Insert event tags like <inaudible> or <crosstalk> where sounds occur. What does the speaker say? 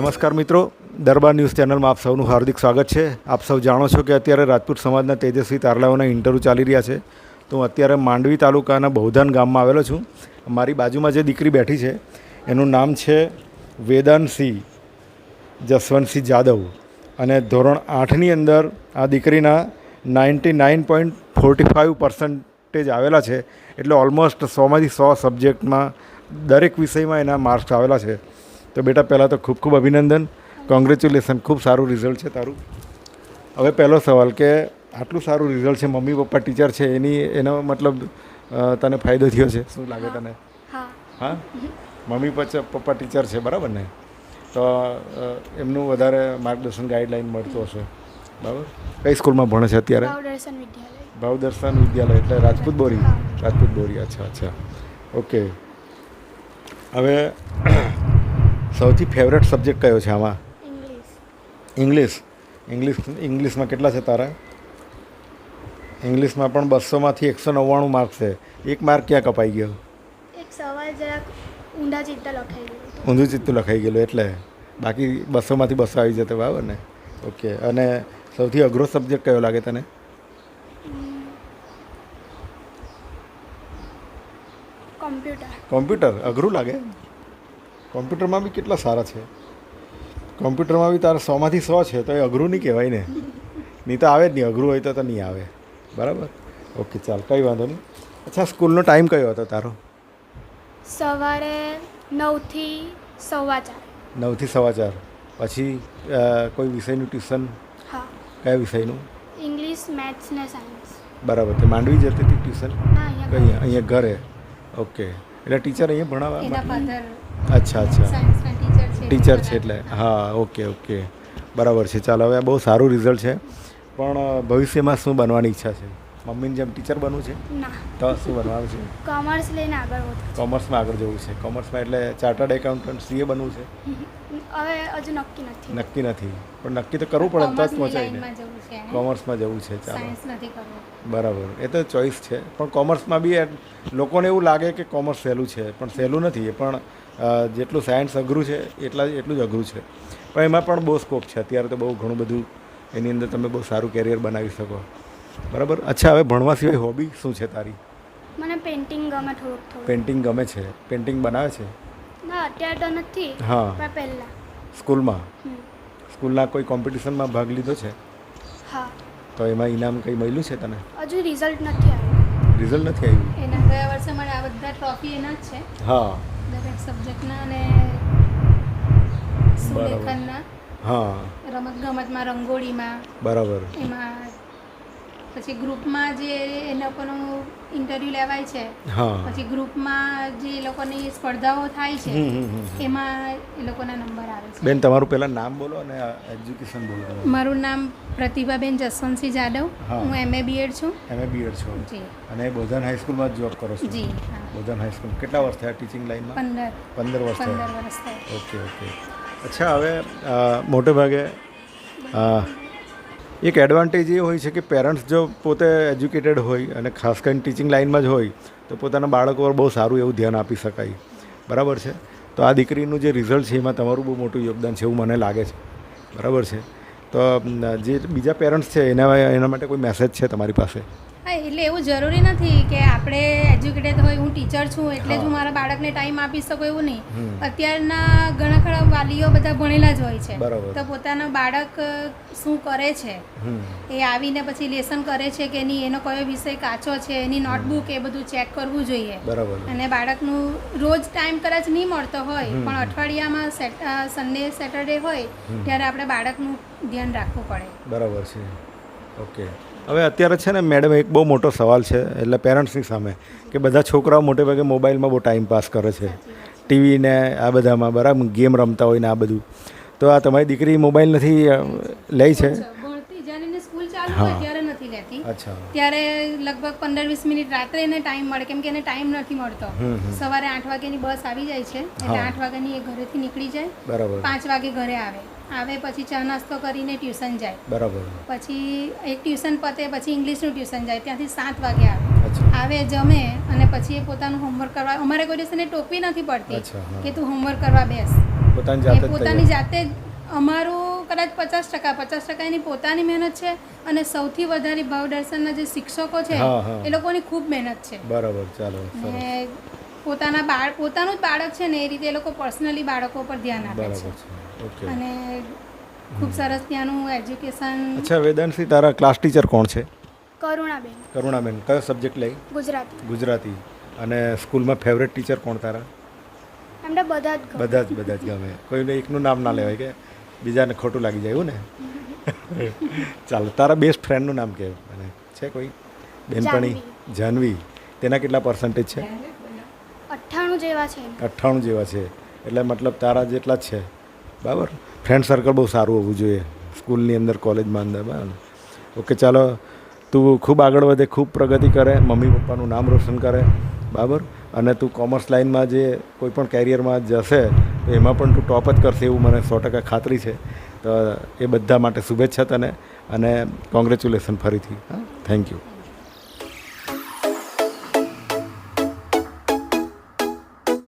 નમસ્કાર મિત્રો. દરબાર ન્યૂઝ ચેનલમાં આપ સૌનું હાર્દિક સ્વાગત છે. આપ સૌ જાણો છો કે અત્યારે રાજપૂત સમાજના તેજસ્વી તારલાઓના ઇન્ટરવ્યૂ ચાલી રહ્યા છે. તો હું અત્યારે માંડવી તાલુકાના બહુધાન ગામમાં આવેલો છું. મારી બાજુમાં જે દીકરી બેઠી છે, એનું નામ છે વેદાનસિંહ જસવંતસિંહ જાદવ. અને ધોરણ આઠની અંદર આ દીકરીના ninety nine point forty five percentage આવેલા છે. એટલે ઓલમોસ્ટ સોમાંથી સો સબ્જેક્ટમાં દરેક વિષયમાં એના માર્ક્સ આવેલા છે. તો બેટા પહેલાં તો ખૂબ ખૂબ અભિનંદન. કોંગ્રેચ્યુલેશન ખૂબ સારું રિઝલ્ટ છે તારું. હવે પહેલો સવાલ કે આટલું સારું રિઝલ્ટ છે મમ્મી પપ્પા ટીચર છે એની એનો મતલબ તને ફાયદો થયો છે? શું લાગે તને? હા. મમ્મી પપ્પા પપ્પા ટીચર છે બરાબર ને? તો એમનું વધારે માર્ગદર્શન ગાઈડલાઈન મળતું હશે. બરાબર? કઈ સ્કૂલમાં ભણે છે અત્યારે? ભાવદર્શન વિદ્યાલય. એટલે રાજપૂત બોરી? રાજપૂત બોરી અચ્છા અચ્છા. ઓકે. હવે સૌથી ફેવરેટ સબ્જેક્ટ કયો છે આમાં? ઇંગ્લિશ ઇંગ્લિશ ઇંગ્લિશ ઇંગ્લિશમાં કેટલા છે તારા? ઇંગ્લિશમાં પણ બસોમાંથી એકસો નવ્વાણું માર્ક છે. એક માર્ક ક્યાં કપાઈ ગયો? એક સવાલ જરાક ઊંડા ચિત્ત લખાઈ ગયું ઊંધું ચિત્તું લખાઈ ગયેલું એટલે. બાકી બસોમાંથી બસો આવી જતો બરાબર ને? ઓકે અને સૌથી અઘરો સબ્જેક્ટ કયો લાગે તને? કોમ્પ્યુટર કોમ્પ્યુટર અઘરું લાગે? કોમ્પ્યુટરમાં બી કેટલા સારા છે. કોમ્પ્યુટરમાં બી તારા સોમાંથી સો છે તો એ અઘરું નહીં કહેવાય ને. નહીં તો આવે જ નહીં અઘરું હોય તો તો નહીં આવે. બરાબર? ઓકે ચાલ કંઈ વાંધો નહીં. અચ્છા સ્કૂલનો ટાઈમ કયો હતો તારો? સવારે નવથી સવા ચાર. નવથી સવા ચાર. પછી કોઈ વિષયનું ટ્યુશન? હા. કયા વિષયનું? ઇંગ્લિશ મેથ્સ ને સાયન્સ. બરાબર તે માંડવી જતી હતી ટ્યુશન? અહીંયા અહીંયા ઘરે. ઓકે. એટલે ટીચર અહીંયા એના ભણાવવા ફાધર અચ્છા અચ્છા. ટીચર છે એટલે. હા ઓકે ઓકે. બરાબર છે. ચાલો હવે આ બહુ સારું રિઝલ્ટ છે. પણ ભવિષ્યમાં શું બનવાની ઈચ્છા છે? મમ્મીની જેમ ટીચર બનવું છે? ના. તો શું બનવાનું છે? કોમર્સ લઈને આગળ વધવું કોમર્સમાં આગળ જવું છે. કોમર્સમાં એટલે ચાર્ટર્ડ એકાઉન્ટન્ટ સીએ બનવું છે? હવે હજુ નક્કી નથી. નક્કી નથી. પણ નક્કી તો કરવું પડે તો જ પહોંચાય. કોમર્સમાં જવું છે. ચાલો. સાયન્સ નથી કરવું. બરાબર. એ તો ચોઈસ છે. પણ કોમર્સમાં બી લોકોને એવું લાગે કે કોમર્સ સહેલું છે. પણ સહેલું નથી. એ પણ જેટલું સાયન્સ અઘરું છે એટલા એટલું જ અઘરું છે. પણ એમાં પણ બહુ સ્કોપ છે. અત્યારે તો બહુ ઘણું બધું એની અંદર તમે બહુ સારું કેરિયર બનાવી શકો. બરાબર? અચ્છા હવે ભણવા સિવાય હોબી શું છે તારી? મને પેઇન્ટિંગ ગમે થોડુંક થોડું પેઇન્ટિંગ ગમે છે? પેઇન્ટિંગ બનાવે છે? ના અત્યારે તો નથી હા. પણ પહેલાં. સ્કૂલમાં? સ્કૂલના કોઈ કોમ્પિટિશનમાં ભાગ લીધો છે? હા. તો એમાં ઇનામ કંઈ મળ્યું છે તને? હજુ રિઝલ્ટ નથી આવ્યું. રિઝલ્ટ નથી આવ્યું? એના ગયા વર્ષે મને આ બધા ટ્રોફી એના જ છે. હા. દરેક સબ્જેક્ટના અને સુલેખનના. હા. રમત ગમતમાં રંગોળીમાં. બરાબર. એમાં પછી ગ્રુપમાં જે એ લોકોનું ઇન્ટરવ્યૂ લેવાય છે પછી ગ્રુપમાં જે એ લોકોની સ્પર્ધાઓ થાય છે. એમાં એ લોકોના નંબર આવે છે. બેન તમારું પહેલાં નામ બોલો અને એજ્યુકેશન બોલો મારું નામ પ્રતિભાબેન જસવંતસિંહ જાદવ. હા. એમએ બીએડ છું. એમએ બીએડ છું. જી. અને બોધન હાઈસ્કૂલમાં જોબ કરો છો? જી બોધન હાઈસ્કૂલ કેટલા વર્ષ થયા ટીચિંગ લાઈનમાં પંદર. પંદર વર્ષ પંદર વર્ષ થયા. ઓકે ઓકે અચ્છા હવે મોટે ભાગે એક એડવાન્ટેજ એ હોય છે કે પેરેન્ટ્સ જો પોતે એજ્યુકેટેડ હોય અને ખાસ કરીને ટીચિંગ લાઇનમાં જ હોય, તો પોતાના બાળકો પર બહુ સારું એવું ધ્યાન આપી શકાય. બરાબર છે? તો આ દીકરીનું જે રિઝલ્ટ છે એમાં તમારું બહુ મોટું યોગદાન છે એવું મને લાગે છે. બરાબર છે? તો જે બીજા પેરેન્ટ્સ છે, એના એના માટે કોઈ મેસેજ છે તમારી પાસે? હા એટલે એવું જરૂરી નથી કે આપણે એજ્યુકેટેડ હોય હું ટીચર છું એટલે જ હું મારા બાળકને ટાઈમ આપી શકું એવું નહીં. અત્યારના ઘણા ખરા વાલીઓ બધા ભણેલા જ હોય છે. તો પોતાના બાળક શું કરે છે? એ આવીને પછી લેસન કરે છે કે નહીં એનો કયો વિષય કાચો છે એની નોટબુક એ બધું ચેક કરવું જોઈએ. અને બાળકનું રોજ ટાઈમ કદાચ નહીં મળતો હોય પણ અઠવાડિયામાં સન્ડે સેટરડે હોય ત્યારે આપણે બાળકનું ધ્યાન રાખવું પડે. બરાબર છે. ઓકે. હવે અત્યારે છે ને મેડમ એક બહુ મોટો સવાલ છે એટલે પેરેન્ટ્સની સામે કે બધા છોકરાઓ મોટે ભાગે મોબાઈલમાં બહુ ટાઈમ પાસ કરે છે. ટીવી ને આ બધામાં બરાબર? ગેમ રમતા હોય ને આ બધું. તો આ તમારી દીકરી મોબાઈલ નથી લે છે? અચ્છા ત્યારે લગભગ પંદર વીસ મિનિટ રાત્રે એને ટાઈમ મળે કેમ કે એને ટાઈમ નથી મળતો. સવારે આઠ વાગ્યાની બસ આવી જાય છે એટલે આઠ વાગ્યાની એ ઘરેથી નીકળી જાય. બરાબર. પાંચ વાગે ઘરે આવે. આવે પછી ચા નાસ્તો કરીને ટ્યુશન જાય. બરાબર. પછી એક ટ્યુશન પતે પછી ઇંગ્લિશનું ટ્યુશન જાય ત્યાંથી સાત વાગે આવે. આવે જમે અને પછી એ પોતાનું હોમવર્ક કરવા અમારે કોઈ દિવસ એને ટોકવી નથી પડતી કે તું હોમવર્ક કરવા બેસ. પોતાની એ જાતે જ પોતાની જાતે અમારું કદાચ પચાસ ટકા પચાસ ટકા એની પોતાની મહેનત છે અને સૌથી વધારે ભાવ દર્શનના જે શિક્ષકો છે. એ લોકોની ખૂબ મહેનત છે. બરાબર ચાલો પોતાના બાળ પોતાનું જ બાળક છે ને એ રીતે એ લોકો પર્સનલી બાળકો પર ધ્યાન આપે છે. અને ખૂબ સરસ ત્યાંનું એજ્યુકેશન અચ્છા વેદાંશી તારા ક્લાસ ટીચર કોણ છે? કરુણાબેન. કરુણાબેન કયો સબ્જેક્ટ લઈ? ગુજરાતી. ગુજરાતી. અને સ્કૂલમાં ફેવરેટ ટીચર કોણ તારા? એમને બધા જ બધા જ બધા જ ગમે. કોઈને એકનું નામ ના લેવાય કે બીજાને ખોટું લાગી જાય એવું ને? <laughs> ચાલો તારા બેસ્ટ ફ્રેન્ડનું નામ કહે મને છે કોઈ? બેનપણી? જાનવી. તેના કેટલા પર્સન્ટેજ છે? અઠ્ઠાણું જેવા છે. અઠ્ઠાણું જેવા છે. એટલે મતલબ તારા જેટલા છે. બરાબર? ફ્રેન્ડ સર્કલ બહુ સારું હોવું જોઈએ. સ્કૂલની અંદર કોલેજમાં અંદર, બરાબર? ઓકે ચાલો. તું ખૂબ આગળ વધે, ખૂબ પ્રગતિ કરે. મમ્મી પપ્પાનું નામ રોશન કરે. બરાબર? અને તું કોમર્સ લાઇનમાં જે કોઈ પણ કેરિયરમાં જશે, તો એમાં પણ તું ટોપ જ કરશે એવું મને સો ટકા ખાતરી છે. તો એ બધા માટે શુભેચ્છા તને. અને કોંગ્રેચ્યુલેશન ફરીથી. હા? Thank you